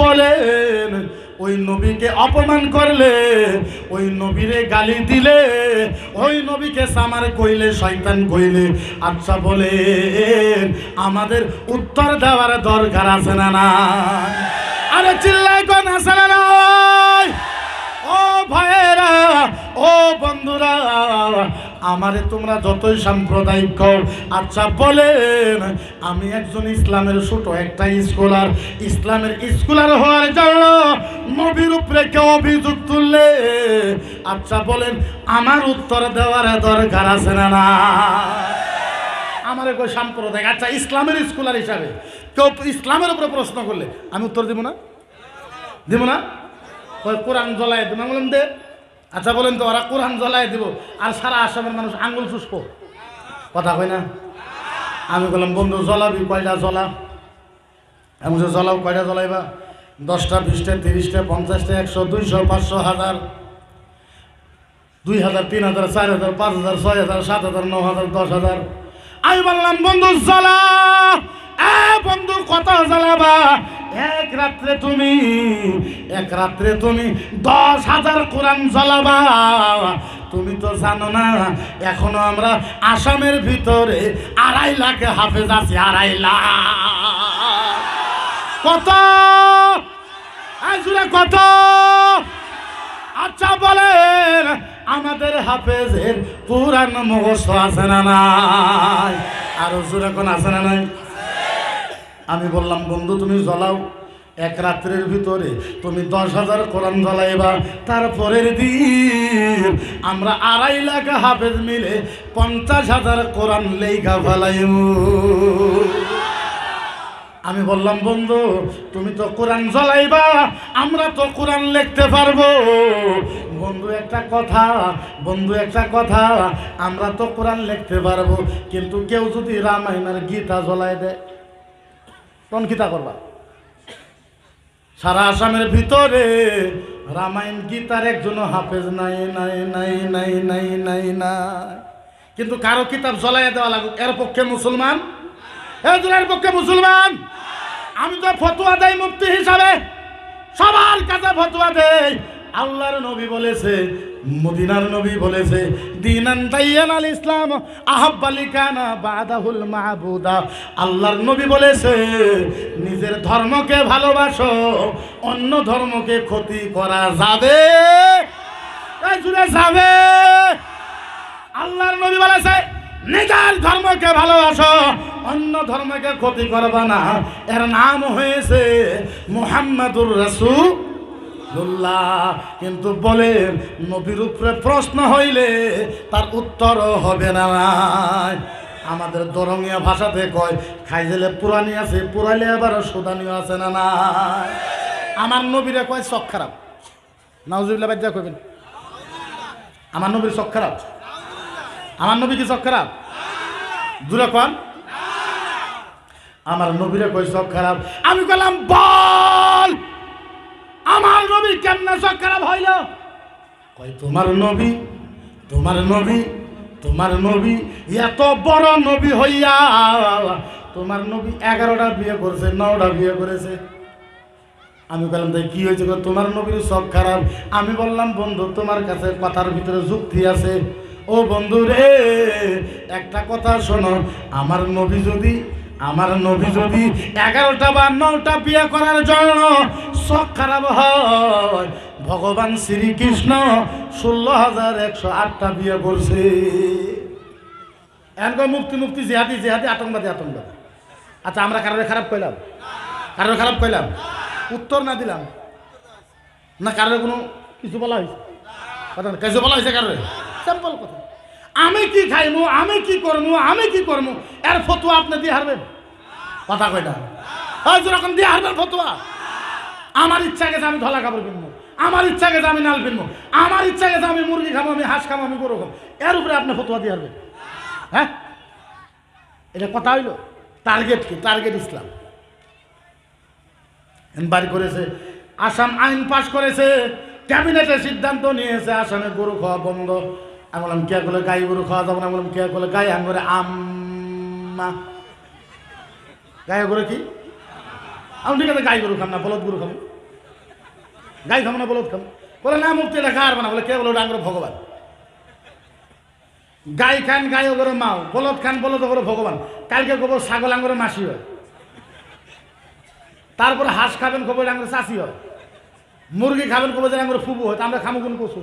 বলেন, ওই নবীকে অপমান করলে, ওই নবীরে গালি দিলে, ওই নবীকে সামার কইলে, শয়তান কইলে আচ্ছা বলেন, আমাদের উত্তর দেওয়ার দরকার আছে না না আরে চিল্লাই কোন আছে না? ও ভাইয়েরা, ও বন্ধুরা আমারে তোমরা যতই সাম্প্রদায়িক কর আচ্ছা বলেন, আমি একজন ইসলামের ছোট একটা স্কলার ইসলামের স্কলার হওয়ার জন্য নবীর উপরে কেউ অভিযোগ তুললে? আচ্ছা বলেন, আমার উত্তর দেওয়ার দরকার আছে না না? আমার কই সাম্প্রদায়িক? আচ্ছা ইসলামের স্কলার হিসাবে কেউ ইসলামের উপরে প্রশ্ন করলে, আমি উত্তর দিব না? দিব না? কোরআন জ্বলাই দিব আমি বললাম দে। আচ্ছা বলেন তো, ওরা কোরআন জ্বলাই দিব, আর সারা আসামের মানুষ আঙ্গুল চুষব। কথা কই না? আমি বললাম, বন্ধু, জ্বলাবি, কয়টা জ্বলা? আমি জ্বলাও, কয়টা জ্বলাইবা? দশটা, বিশটা, তিরিশটা, পঞ্চাশটা, একশো, দুইশো, পাঁচশো, হাজার। দুই হাজার, তিন হাজার, চার হাজার, পাঁচ হাজার, ছয় হাজার, সাত হাজার, ন হাজার, দশ হাজার। আমি বললাম, বন্ধু, জ্বলা, এ বন্ধু কত জ্বালাবা এক রাত্রে তুমি, এক রাত্রে তুমি দশ হাজার কোরআন জ্বালাবা তুমি তো জানো না, এখনও আমরা আসামের ভিতরে আড়াই লাখ হাফেজ আছি, আড়াই লাখ। কত? জুড়ে কত? আচ্ছা বলেন, আমাদের হাফেজের কোরআন মুখস্থ আছে না নাই? আরও জোরে কোন আছে না নাই? আমি বললাম, বন্ধু, তুমি জ্বলাও। এক রাত্রের ভিতরে তুমি দশ হাজার কোরআন জ্বলাইবা। তারপরের দিন আমরা আড়াই লাখ হাফেজ মিলে পঞ্চাশ হাজার কোরআন লেখা ফেলাইব। আমি বললাম, বন্ধু, তুমি তো কোরআন জ্বলাইবা, আমরা তো কোরআন লিখতে পারব। বন্ধু, একটা কথা, বন্ধু, একটা কথা, আমরা তো কোরআন লিখতে পারব, কিন্তু কেউ যদি রামায়ণের গীতা জ্বলাই দেয়। তখন কিতা করবা? সারা আসামের ভিতরে রামায়ণ গীতার একজন হাফেজ নাই নাই নাই নাই নাই নাই নাই। কিন্তু কারও কিতাব জ্বলাইয়া দেওয়া লাগুক, এর পক্ষে মুসলমান? এর পক্ষে মুসলমান? আমি তো ফতুয়া দেয় মুক্তি হিসাবে। সবার কাছে ফতুয়া দেই। আল্লাহর নবী বলেছে, মদিনার নবী বলেছে, দিনান তাইয়ান আল ইসলাম আহাব্বালি কানা বাদাহুল মাহবুদা। আল্লাহর নবী বলেছে, নিজের ধর্মকে ভালোবাসো, অন্য ধর্মকে ক্ষতি করা যাবে। জুড়ে যাবে। আল্লাহর নবী বলেছে, নিজের ধর্মকে ভালোবাসো, অন্য ধর্মকে ক্ষতি করবা না। এর নাম হয়েছে মুহাম্মাদুর কিন্তু বলেন, নবীর উপরে প্রশ্ন হইলে তার উত্তর হবে না আমাদের দরঙ্গিয়া ভাষাতে কয়, খাইজেলে পুরানি আছে, পুরাইলে আবার সুদানিও আছে না নাই? আমার নবীরে কয় চক খারাপ। নাউজুবিল্লাহ বাজ্জা কইবেন। আমার নবীর চক খারাপ? আমার নবী কি চোখ খারাপ? দূরে কন? আমার নবীরে কয়, চোখ খারাপ। আমি বললাম বল! আমার নবী কেমনে চোখ খারাপ হইল? কই তোমার নবী তোমার নবী তোমার নবী, এত বড় নবী হইয়া, তোমার নবী এগারোটা বিয়ে করেছে, নটা বিয়ে করেছে। আমি বললাম তাই কি হয়েছে তোমার নবীর সব খারাপ। আমি বললাম, বন্ধু, তোমার কাছে কথার ভিতরে যুক্তি আছে। ও বন্ধু রে, একটা কথা শোনো, আমার নবী যদি আমার নবী যদি এগারোটা বা নটা বিয়ে করার জন্য শখ খারাপ হয়, ভগবান শ্রীকৃষ্ণ ষোলো হাজার একশো আটটা বিয়ে করছে। এখন মুক্তি মুক্তি, জেহাদি জেহাদি, আতঙ্কবাদী আতঙ্কবাদী। আচ্ছা আমরা কারোর খারাপ কইলাম? কারোর খারাপ কইলাম? উত্তর না দিলাম? না, কারোর কোনো কিছু বলা হয়েছে? কথা কিছু বলা হয়েছে কারোর? সিম্পল কথা। আমি কি খাইমু, আমি কি করমু, আমি কি করমু? এর ফতুয়া আপনি দিয়ে হারবেন। কথা কয়টা ওই যেরকম দিয়ে হারবেন ফতুয়া। আমার ইচ্ছা গেছে আমি ধলা কাপড় কিনবো আমার ইচ্ছা গেছে আমি নাল কিনবো আমার ইচ্ছা গেছে আমি মুরগি খাব, আমি হাঁস খাব, আমি গরু খাব। এর উপরে আপনি ফতুয়া দিয়ে হারবেন। হ্যাঁ? এটা কথা হইল? টার্গেট কি? টার্গেট ইসলাম। বাড়ি করেছে, আসাম আইন পাশ করেছে ক্যাবিনেটে সিদ্ধান্ত নিয়েছে, আসামে গরু খাওয়া বন্ধ। আমি বললাম, কে করলে গাই গরু খাওয়া যাব না? বললাম, কে করলে গাই? আমি করে আম্মা। গায়ে করে কি? আমি ঠিক আছে, গাই গরু খাম না, বলদ গরু খাব গাই খাব না, বলদ খাব বলে, না মুক্তি এটা খাওয়ার না বলে, কে বলো, ওটা আঙ্গুর ভগবান। গাই খান, গাই ওগরে মাও, বলদ খান, বলদ ওগরে ভগবান। কালকে গোবর ছাগল আঙ্গুরে মাসি হয়। তারপরে হাঁস খাবেন খবর আঙ্গুরে চাষি হয়। মুরগি খাবেন খবর আঙ্গুরে ফুবু হয়। তা আমরা খামো কোন কচু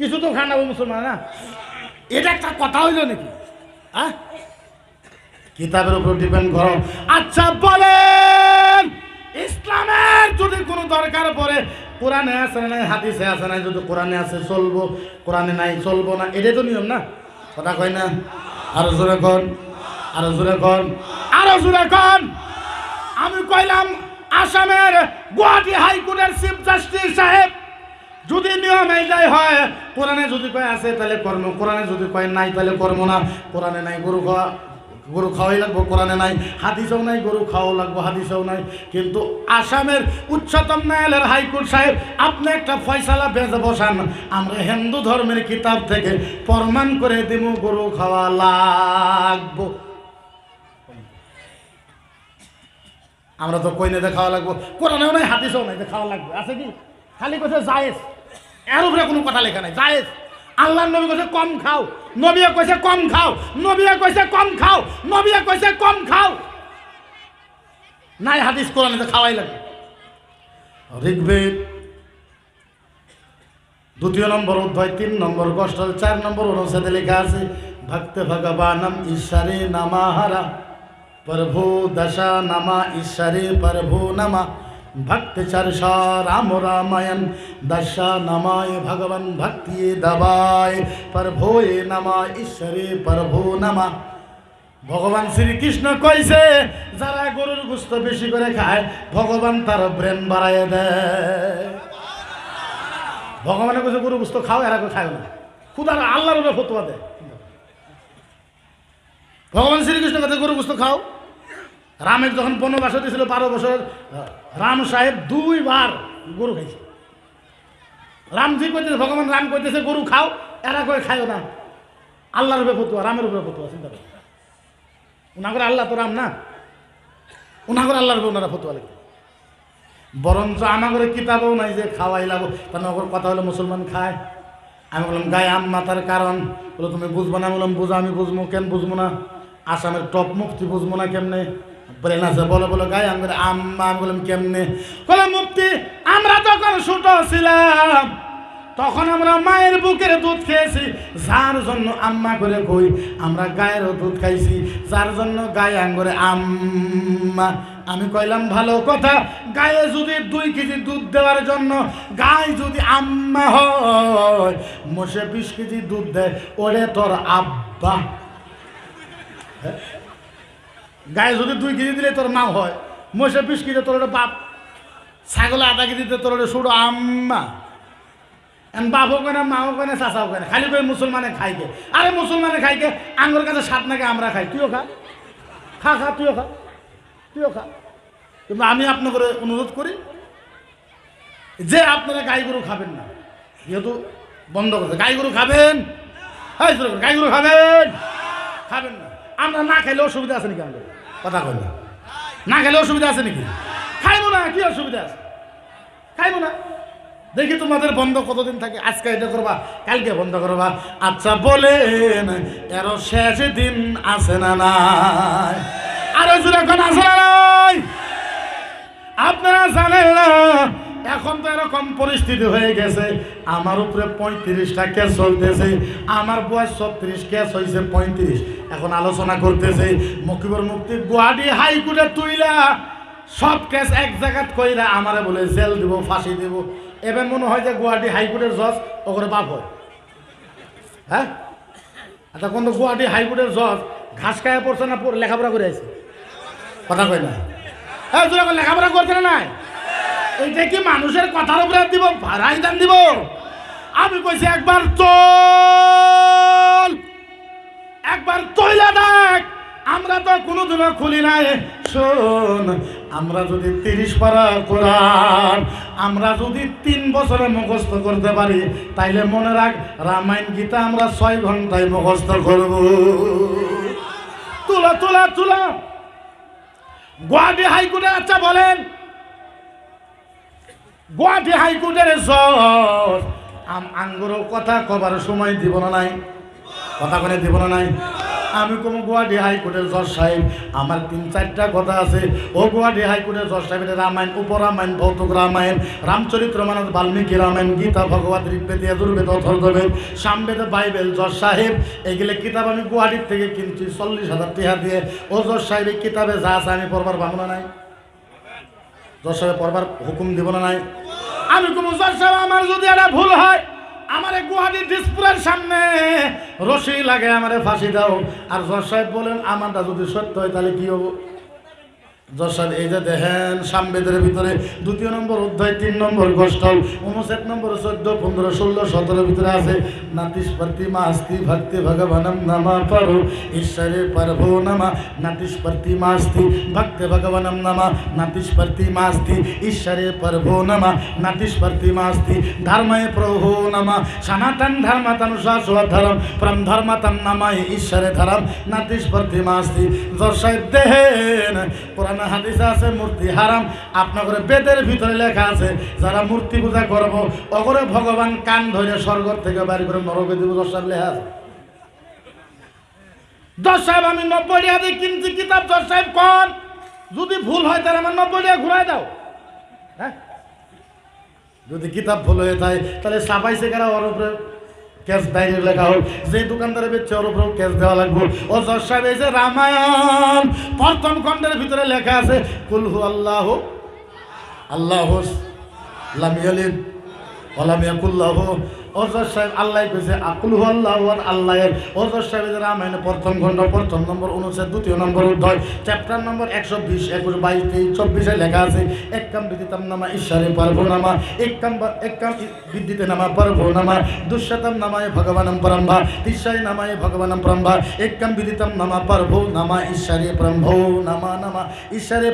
কিছু তো খান ও মুসলমান না এটা একটা কথা হইল নাকি? হ্যাঁ? কিতাবের উপর ডিপেন্ড করো। আচ্ছা বলেন! ইসলামের যদি কোনো দরকার পড়ে, কোরআনে না নাই, হাদিসে আছে নাই, যদি কোরআনে আছে, চলবো। কোরআনে নাই, চলবো না, এটাই তো নিয়ম না? কথা কয় না? আরও জোরে কন, আরও জোরে কন, আরও জোরে কন। আমি কইলাম, আসামের গুয়াহাটি হাইকোর্টের চিফ জাস্টিস সাহেব যদি নিয়ম এইটাই হয়, কোরআনে যদি কয় আছে, তাহলে কর্ম। কোরআনে যদি কয় নাই, তাহলে কর্ম না। কোরআনে নাই, গরু খাওয়া গরু খাওয়াই লাগবো, কোরআনে নাই। হাদিসেও নাই, গরু খাওয়াও লাগবো, হাদিসেও নাই। কিন্তু আসামের উচ্চতম ন্যায়ালয়ের হাইকোর্ট সাহেব, আপনি একটা ফয়সালা বেঁচে বসান। আমরা হিন্দু ধর্মের কিতাব থেকে প্রমাণ করে দিব গরু খাওয়া লাগবো। আমরা তো কইনে খাওয়া লাগবো। কোরআনেও নাই, হাদিসেও নাই যে খাওয়া লাগবে। আছে কি? খালি কথা জায়েজ? এর উপরে কোনো কথা লেখা নাই। জায়েজ। আল্লাহ নবী কইছে, কম খাও। নবী কইছে, কম খাও। নবী কইছে, কম খাও। নবী কইছে, কম খাও। নাই হাদিস কোরআন তো খাওয়াই লাগে ঋগ্বেদ দ্বিতীয় নম্বর অধ্যায়, তিন নম্বর কষ্ট চার নম্বর অনুচ্ছেদে লেখা আছে, ভক্ত ভগবানম ঈশ্বরে নামা হারা। প্রভু দশা নামা ঈশ্বরে প্রভু নামা। भक्त चर्ष राम रामायण दशा नमाय भगवन भक्ति दबाय प्रभोए नमा ঈশ্বরে প্রভু নামা ভগবান শ্রীকৃষ্ণ কইছে যারা গরুর গুস্ত বেশি করে খায় ভগবান তার ব্রেন বাড়ায় দেয় ভগবানের কাছে গরু গুস্ত খাও এরা কেউ খায় না খুদার আল্লাহর উপরে ফতুয়া দেয় ভগবান শ্রীকৃষ্ণ কাছে গরু গুস্ত খাও রামের যখন বনবাস দিয়েছিল বারো বছর রাম সাহেব দুইবার গরু খাইছে। রামজি কইতেছে, ভগবান রাম কইতেছে, গরু খাও, এরা কই খায়ও না। আল্লাহর উপরে ফতুয়া, রামের উপরে ফতুয়া, চিন্তা করে। উনাগর আল্লাহ তো রাম না। উনাগর আল্লাহর উপরে ওনারা ফতুয়া লিখে। বরঞ্চ আমাগরে কিতাবও নাই যে খাওয়াই লাগো তার নগর কথা হলো মুসলমান খায়। আমি বললাম, গায়ে আম মাতার কারণ? বলো, তুমি বুঝব না? বললাম, বুঝো, আমি বুঝব কেন বুঝব না? আসামের টপ মুক্তি বুঝব না কেমনে? ব্রেন আছে বলো বলো গায়ে আমি বলি, আম্মা আমি বললাম কেমনে? বলে মুক্তি আমরা তখন ছোট ছিলাম তখন আমরা মায়ের বুকের দুধ খেয়েছি। যার জন্য আম্মা করে কই আমরা গায়েরও দুধ খাইছি। যার জন্য গায়ে আঙ্গরে আম্মা। আমি কইলাম ভালো কথা গায়ে যদি দুই কেজি দুধ দেওয়ার জন্য গায়ে যদি আম্মা হয় মোষে বিশ কেজি দুধ দেয় ওরে তোর আব্বা। হ্যাঁ? গায়ে যদি দুই কেজি দিলে তোর মা হয়। মোষে বিশ কেজি, তোর বাপ। ছাগলে আধা কেজি দিতে তোর শুধু আম্মা। এন বাপও কেনে মাও কেনে চাচাও কেনে খালি করে মুসলমানে খাইকে আরে মুসলমানে খাইকে আঙ্গুর কাছে সাত নাকি আমরা খাই? তুইও খা। খা খা, তুইও খা। তুইও খা। কিন্তু আমি আপনাকে অনুরোধ করি, যে আপনারা গাই গরু খাবেন না, যেহেতু বন্ধ করছে গাই গরু খাবেন? হ্যাঁ গাই গরু খাবেন? খাবেন না। আমরা না খাইলে অসুবিধা আছে নাকি আমাদের? কথা কই না? খাইলে অসুবিধা আছে নাকি? খাইবো না, কি অসুবিধা আছে? খাইবো না। দেখি তোমাদের বন্ধ কতদিন থাকে? আজকে এটা করবা, কালকে বন্ধ করবা। আচ্ছা বলে এর শেষ দিন আছে না নাই? আরও জোরে এখন আছে নাই আপনারা জানেন না এখন তো এরকম পরিস্থিতি হয়ে গেছে। আমার উপরে পঁয়ত্রিশটা কেস চলতেছে। আমার বয়স ছত্রিশ কেস হয়েছে পঁয়ত্রিশ। এখন আলোচনা করতেছে মকিবর মুক্তি গুয়াহাটি হাইকোর্টে তুইলা সব কেস এক জায়গাত কইরা আমারে বলে জেল দিব, ফাঁসি দিব। এবার মনে হয় যে গুয়াহাটি হাইকোর্টের জজ ওখানে বাপ হয়। হ্যাঁ? আচ্ছা কোন গুয়াহাটি হাইকোর্টের জজ ঘাস খায় পড়ছে না লেখাপড়া করে আছে কথা কই না। হ্যাঁ লেখাপড়া করছে না নাই? এইটা কি মানুষের কথার উপরে দিব, ভাড়াই দান দিব? আমি কইছি, একবার চল। একবার তৈলা দেখ। আমরা তো কোনো কোনোদিনও খুলি নাই। শোন, আমরা যদি তিরিশ পারা কোরআন, আমরা যদি তিন বছরে মুখস্থ করতে পারি, তাইলে মনে রাখ, রামায়ণ গীতা আমরা ছয় ঘন্টায় মুখস্থ করব। তুলা তুলা তুলা। গুয়াহাটি হাইকোর্টের আচ্ছা বলেন গুয়াহাটি হাইকোর্টের জজ। আম আঙ্গুরও কথা কবার সময় দিব না নাই? কথা করে দিব না নাই? আমি কোনো গুয়াহাটি হাইকোর্টের জজ সাহেব, আমার তিন চারটা কথা আছে। ও গুয়াহাটি হাইকোর্টের জজ সাহেবের রামায়ণ, উপরামায়ণ, ভৌতুক রামায়ণ, রামচরিত্র মানস, বাল্মীকি রামায়ণ, গীতা, ভগবত, ঋগ্বেদ যজুর্বেদ অথর্ববেদ সামবেদ, বাইবেল, জজ সাহেব, এগুলো কিতাব আমি গুয়াহাটির থেকে কিনছি, চল্লিশ হাজার টিহা দিয়ে। ও জজ সাহেব এই কিতাবে যা আছে আমি পড়বার ভাবনা নাই। জজ সাহেব পড়বার হুকুম দিব না নাই? আমি কোনো জজ সাহেব আমার যদি একটা ভুল হয়, আমার গুয়াহাটি দিসপুরের সামনে রশি লাগে, আমারে ফাঁসি দাও। আর জজ সাহেব বলেন, আমারটা যদি সত্য হয়, তাহলে কি হব? সাহেব এই যে দেখেন, সামবেদের ভিতরে দ্বিতীয় নম্বর অধ্যায়, তিন নম্বর গোষ্ঠল, উনষাট নম্বর চোদ্দ, পনেরো, ষোলো সতেরো ভিতরে আছে নাতিস প্রতিমা আস্তি ভক্তি ভগবানম নামা পারো ঈশ্বরে পারভো নামা নাতিস প্রতিমা আস্তি ভক্তি ভগবানম নামা নাতিস প্রতিমা আস্তি ঈশ্বরে পারভো নামা নাতিস প্রতিমা আস্তি ধর্ময়ে প্রভো নামা, সনাতন ধর্মতম শাশ্বধরম প্রম ধর্মতম নামায় ঈশ্বরে ধরম নাতিস প্রতিমা আস্তি জজ সাহেব দেহেন কোরআন হাদিসে আছে, মূর্তি হারাম। আপনাদের বেদের ভিতরে লেখা আছে, যারা মূর্তি পূজা করব, অগরে ভগবান কান ধরে স্বর্গ থেকে বাড়ি করে নরকে দিব দশ সাহেব লেখা আছে। দশ সাহেব, আমি নব্বই টাকা দিয়ে কিনছি, কিতাব দশ সাহেব কন? যদি ভুল হয়, তাহলে আমার নব্বই টাকা ঘুরাই দাও। হ্যাঁ? যদি কিতাব ভুল হয়ে যায়, তাহলে সাফাই সেখানে ওর উপরে। ক্যাশ ডায়েরি লেখা হোক যে দোকানদারে বেচছে, ওর উপরেও ক্যাশ দেওয়া লাগবে। ও জজ সাহেব এই যে রামায়ণ, প্রথম খণ্ডের ভিতরে লেখা আছে কুলহু আল্লাহ আল্লাহ লামিয়ালিদ ওলামিয়াকুল্লাহ ওজর সাহেব আল্লাহ কইছে, আকুল আল্লাহ আল্লাহ ওজর সাহেবের রামায়ণে প্রথম খণ্ড, প্রথম নম্বর অনুচ্ছেদ দ্বিতীয় নম্বর অধ্যায় চ্যাপ্টার নম্বর একশো বিশ, একুশ, বাইশ, তেইশ, চব্বিশে লেখা আছে, এক কাম বিদিতাম নামা ঈশ্বরে পারভো নামা, এক কাম বিদ্যুতে নামা পারভো নামা দুঃশতম নামায় ভগবানম পরম্ভা তিসায় নামায় ভগবানম পরম্ভা, এক কাম বিদিতাম নামা পারভো নামা, ঈশ্বরে প্রম্ভো নামা নামা, ঈশ্বরে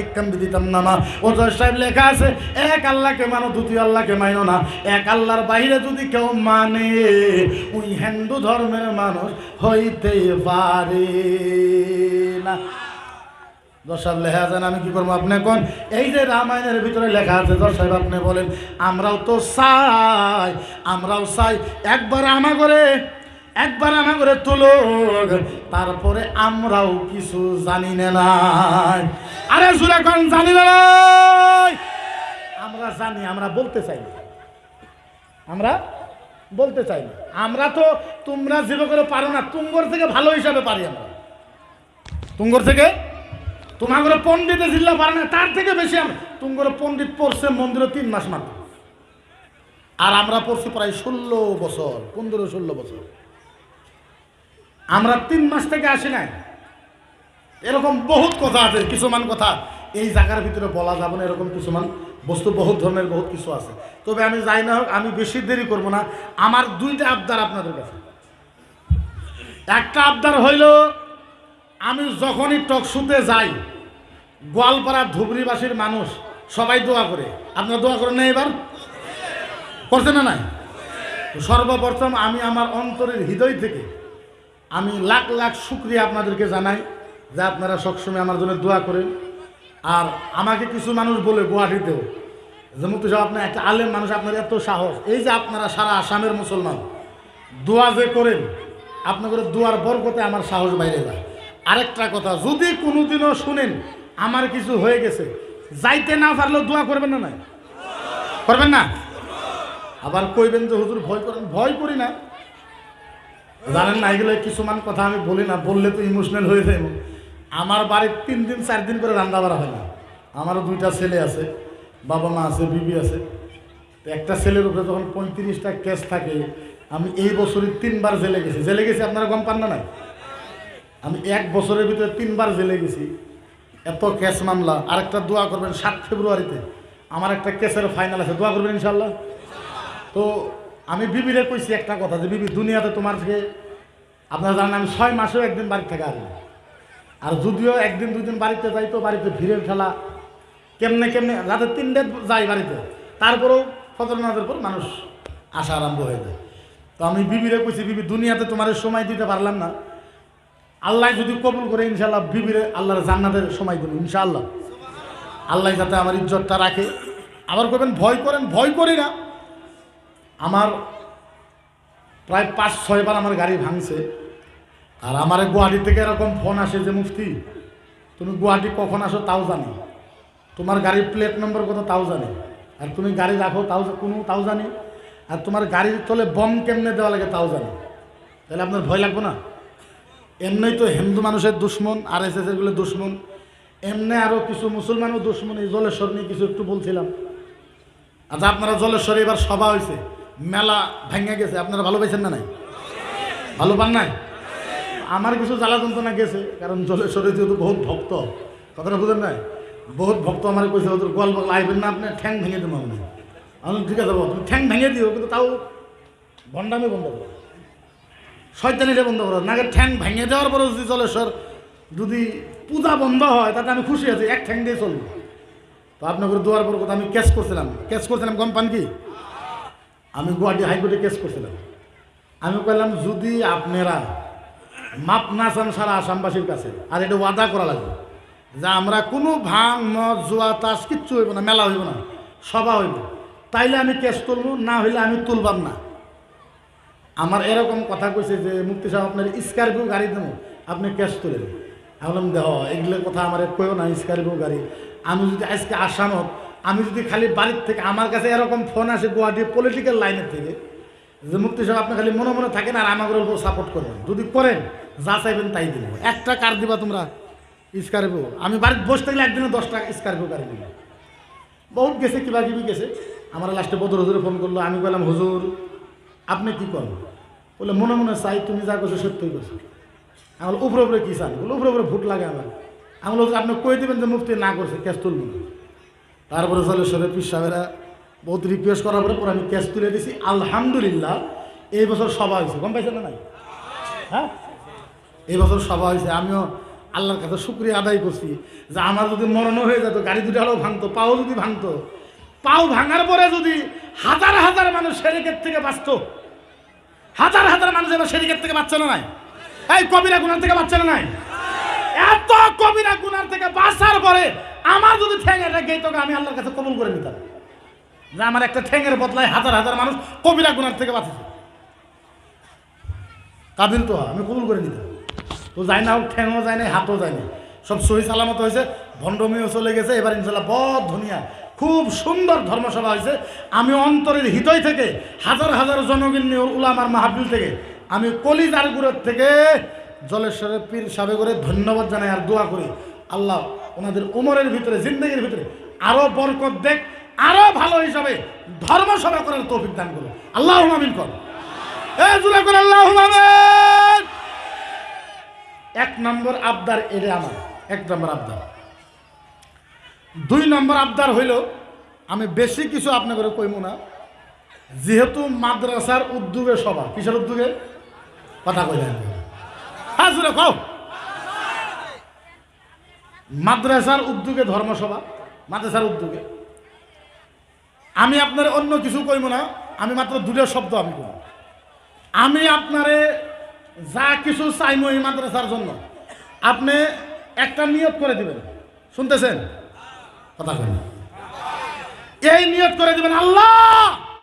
এক কাম বিদিতাম নামা। ওজর সাহেব লেখা আছে, এক আল্লাহকে মানো দ্বিতীয় আল্লাহকে মানো না। এক আল্লাহর বাইরে যদি কেউ মানে? ওই হিন্দু ধর্মের মানুষ হইতে পারে না। দর্শক লেখা আছেন আমি কি করব আপনি কোন? এই যে রামায়ণের ভিতরে লেখা আছে দর্শক আপনি বলেন, আমরাও তো চাই, আমরাও চাই, একবার আমা করে, একবার আমা করে তুলো তারপরে আমরাও কিছু জানি না আরে সুরা কোন জানি না আমরা জানি, আমরা বলতে চাই। আমরা বলতে চাই আমরা তো তোমরা করে পারো না, তুঙ্গর থেকে ভালো হিসাবে পারি আমরা। তুঙ্গর থেকে? তোমার পণ্ডিতে জিল্লা পারে না, তার থেকে বেশি আমরা তুঙ্গর পণ্ডিত পড়ছে মন্দিরে তিন মাস মাত্র। আর আমরা পড়ছি প্রায় ষোলো বছর, পনেরো ষোলো বছর। আমরা তিন মাস থেকে আসি নাই। এরকম বহুত কথা আছে, কিছুমান কথা এই জায়গার ভিতরে বলা যাবে না, এরকম কিছুমান বস্তু, বহুত ধরনের বহুত কিছু আছে। তবে আমি যাই না হোক, আমি বেশি দেরি করব না। আমার দুইটা আবদার আপনাদের কাছে। একটা আবদার হইল, আমি যখনই টকশুতে যাই গোয়ালপাড়া ধুবড়িবাসীর মানুষ, সবাই দোয়া করে। আপনারা দোয়া করেন না এবার? করছে না নাই? সর্বপ্রথম আমি আমার অন্তরের হৃদয় থেকে আমি লাখ লাখ শুক্রিয়া আপনাদেরকে জানাই যে আপনারা সবসময় আমার জন্য দোয়া করেন। আর আমাকে কিছু মানুষ বলে গুয়াহাটিতেও। যে মুক্তি সাহেব আপনার একটা আলেম মানুষ, আপনার এত সাহস। এই যে আপনারা সারা আসামের মুসলমান, দোয়া যে করেন, আপনাদের দোয়ার বরকতে আমার সাহস বাইরে যায়। আরেকটা কথা, যদি কোনোদিনও শুনেন আমার কিছু হয়ে গেছে, যাইতে না পারলেও দোয়া করবেন না নাই? করবেন না? আবার কইবেন যে, হুজুর, ভয় করেন, ভয় করি না। জানেন না, এগুলো কিছুমান কথা আমি বলি না, বললে তো ইমোশনাল হয়ে যায়। আমার বাড়ির তিন দিন, চার দিন করে রান্না বাড়া হয় না আমারও দুইটা ছেলে আছে, বাবা মা আছে, বিবি আছে। তো একটা ছেলের উপরে যখন পঁয়ত্রিশটা কেস থাকে, আমি এই বছরে তিনবার জেলে গেছি। জেলে গেছি, আপনারা গম পান না নাই? আমি এক বছরের ভিতরে তিনবার জেলে গেছি। এত কেস মামলা, আরেকটা দোয়া করবেন সাত ফেব্রুয়ারিতে। আমার একটা কেসের ফাইনাল আছে, দোয়া করবেন ইনশাল্লাহ তো আমি বিবিরে কইছি একটা কথা, যে বিবি, দুনিয়াতে তোমার থেকে আপনারা জানেন আমি ছয় মাসেও একদিন বাড়ি থেকে আসব আর যদিও একদিন দুদিন বাড়িতে যাই তো বাড়িতে ভিড়ের ফেলা। কেমনে কেমনে? রাতে তিনটে যাই বাড়িতে। তারপরেও নামাজের পর মানুষ আসা আরম্ভ হয়ে যায়। তো আমি বিবিরে কইছি, বিবি, দুনিয়াতে তোমার সময় দিতে পারলাম না। আল্লাহ যদি কবুল করে ইনশাল্লাহ বিবিরে আল্লাহর জান্নাতের সময় দেবো, ইনশাআল্লাহ। আল্লাহ যাতে আমার ইজ্জতটা রাখে। আবার করবেন ভয় করেন, ভয় করি না। আমার প্রায় পাঁচ, ছয়বার আমার গাড়ি ভাঙছে। আর আমার গুয়াহাটি থেকে এরকম ফোন আসে যে, মুফতি, তুমি গুয়াহাটি কখন আসো তাও জানি। তোমার গাড়ির প্লেট নম্বর কত তাও জানি। আর তুমি গাড়ি রাখো তাও কোনো তাও জানি। আর তোমার গাড়ির তলে বম কেমনে দেওয়া লাগে তাও জানি। তাহলে আপনার ভয় লাগবে না? এমনি তো হিন্দু মানুষের দুশ্মন আর এস এসেরগুলো দুশ্মন। এমনি আরও কিছু মুসলমানও দুশ্মন, এই জলেশ্বর নিয়ে কিছু একটু বলছিলাম। আচ্ছা আপনারা জলেশ্বরে এবার সভা হয়েছে মেলা ভেঙে গেছে। আপনারা ভালো পাইছেন না নাই? ভালো পান নাই? আমার কিছু জ্বালা যন্ত্রণা গেছে, কারণ জলেশ্বরে যেহেতু বহুত ভক্ত, কথাটা বুঝেন নাই? বহুত ভক্ত আমার কইছে ওদের গল্প লাইবেন না, আপনি ঠ্যাং ভেঙে দেবো আমি আমি ঠিক আছে তুমি ঠ্যাং ভেঙে দিও, কিন্তু তাও ভণ্ডামি বন্ধ করো। শয়তানিটা বন্ধ করো। নাকি ঠ্যাং ভেঙে দেওয়ার পরে যদি জলেশ্বর যদি পূজা বন্ধ হয়, তাতে আমি খুশি আছি, এক ঠ্যাং দিয়ে চলবো। তো আপনাকে দোয়ার পর কথা আমি কেস করছিলাম। কেস করছিলাম কম পান কি? আমি গুয়াহাটি হাইকোর্টে কেস করছিলাম। আমি বললাম যদি আপনারা মাপ না চান সারা আসামবাসীর কাছে। আর এটা ওয়াদা করা লাগবে যে আমরা কোনো ভাঙ, মদ, জুয়া, তাস কিচ্ছু হইব না, মেলা হইব না, সভা হইব। তাইলে আমি কেস তুলব, না হইলে আমি তুলবাম না। আমার এরকম কথা কইছে যে মুক্তি সাহেব, আপনার স্করপিও গাড়ি দেবো আপনি ক্যাশ তুলেন। আমি বললাম, দেহ, এগুলো কথা আমার কইও না, স্করপিও গাড়ি। আমি যদি আজকে আসামত আমি যদি খালি বাড়ির থেকে আমার কাছে এরকম ফোন আসে গুয়াহাটি পলিটিক্যাল লাইনের থেকে যে মুক্তি সাহেব আপনি খালি মনে মনে থাকেন আর আমাদের উপর সাপোর্ট করবেন যদি করেন, যা চাইবেন তাই দিব। একটা কার দিবা তোমরা? স্করপিও আমি বাড়িতে বসে থাকলে একদিনে দশটা স্করপিও গাড়ি দিব? বহুত গেছে কিবা কিবি গেছে। আমার লাস্টে বদর হুজুরে ফোন করল, আমি বললাম, হুজুর, আপনি কি করেন? বলে মনে মনে চাই, তুমি যা করছ সত্যই করছ। আমার উপরে উপরে কি চান? বলে উপরে উপরে ভোট লাগে আমার। আমি বলছি আপনি কই দেবেন যে মুক্তি না করছে ক্যাশ তুলব না তারপরে সরে পিস সাহেবেরা বহুত রিকোয়েস্ট করার পরে পরে আমি ক্যাশ তুলে দিছি। আলহামদুলিল্লাহ, এই বছর সভা হয়েছে। গম পাইছেন না নাই? হ্যাঁ? এই বছর সভা হয়েছে। আমিও আল্লাহর কাছে শুক্রিয়া আদায় করছি যে আমার যদি মরণও হয়ে যেত গাড়ি দুটো আরও ভাঙতো, পাও যদি ভাঙতো। পাও ভাঙার পরে যদি হাজার হাজার মানুষ সেরেকের থেকে বাঁচত। হাজার হাজার মানুষ এবার সেরেকের থেকে বাঁচছে না নাই? এই কবিরা গুনার থেকে বাঁচছে না নাই? এত কবিরা গুনার থেকে বাঁচার পরে আমার যদি ঠ্যাং এটা গেই তোকে আমি আল্লাহর কাছে কবুল করে নিতাম। যে আমার একটা ঠ্যাঙের বদলায় হাজার হাজার মানুষ কবিরা গুনার থেকে বাঁচেছে। কাবিল তো আমি কবুল করে নিতাম। তো যাই না হোক ঠ্যাংও যায় না হাতও যায় না সব সহি সালামত হয়েছে, ভণ্ডমিও চলে গেছে। এবার ইনশাল্লাহ বদ ধুনিয়া, খুব সুন্দর ধর্মসভা হয়েছে। আমি অন্তরের হৃদয় থেকে, হাজার হাজার জনগণ্য উলামার মাহাবিল থেকে, আমি কলিজার গুড়ের থেকে জলেশ্বরের পীর সাবে করে ধন্যবাদ জানাই আর দোয়া করি। আল্লাহ ওনাদের উমরের ভিতরে, জিন্দগির ভিতরে আরও বরকত দেখ। আরও ভালো হিসাবে ধর্মসভা করার তৌফিক দান করো আল্লাহ আমিন কর। এ আল্লাহ এক নম্বর আবদার এটা আমার, এক নম্বর আবদার। দুই নম্বর আবদার হইল, আমি বেশি কিছু আপনাকে কইব না, যেহেতু মাদ্রাসার উদ্যোগে সভা, কিসের উদ্যোগে? কথা কইলেন হ্যাঁ জুড়ে কও। মাদ্রাসার উদ্যোগে ধর্মসভা, মাদ্রাসার উদ্যোগে। আমি আপনার অন্য কিছু কইব না, আমি মাত্র দুটো শব্দ আমি করব আমি আপনারে যা কিছু চাইব এই মাদ্রাসার জন্য, আপনি একটা নিয়ত করে দিবেন। শুনতেছেন? কথা এই নিয়ত করে দিবেন আল্লাহ!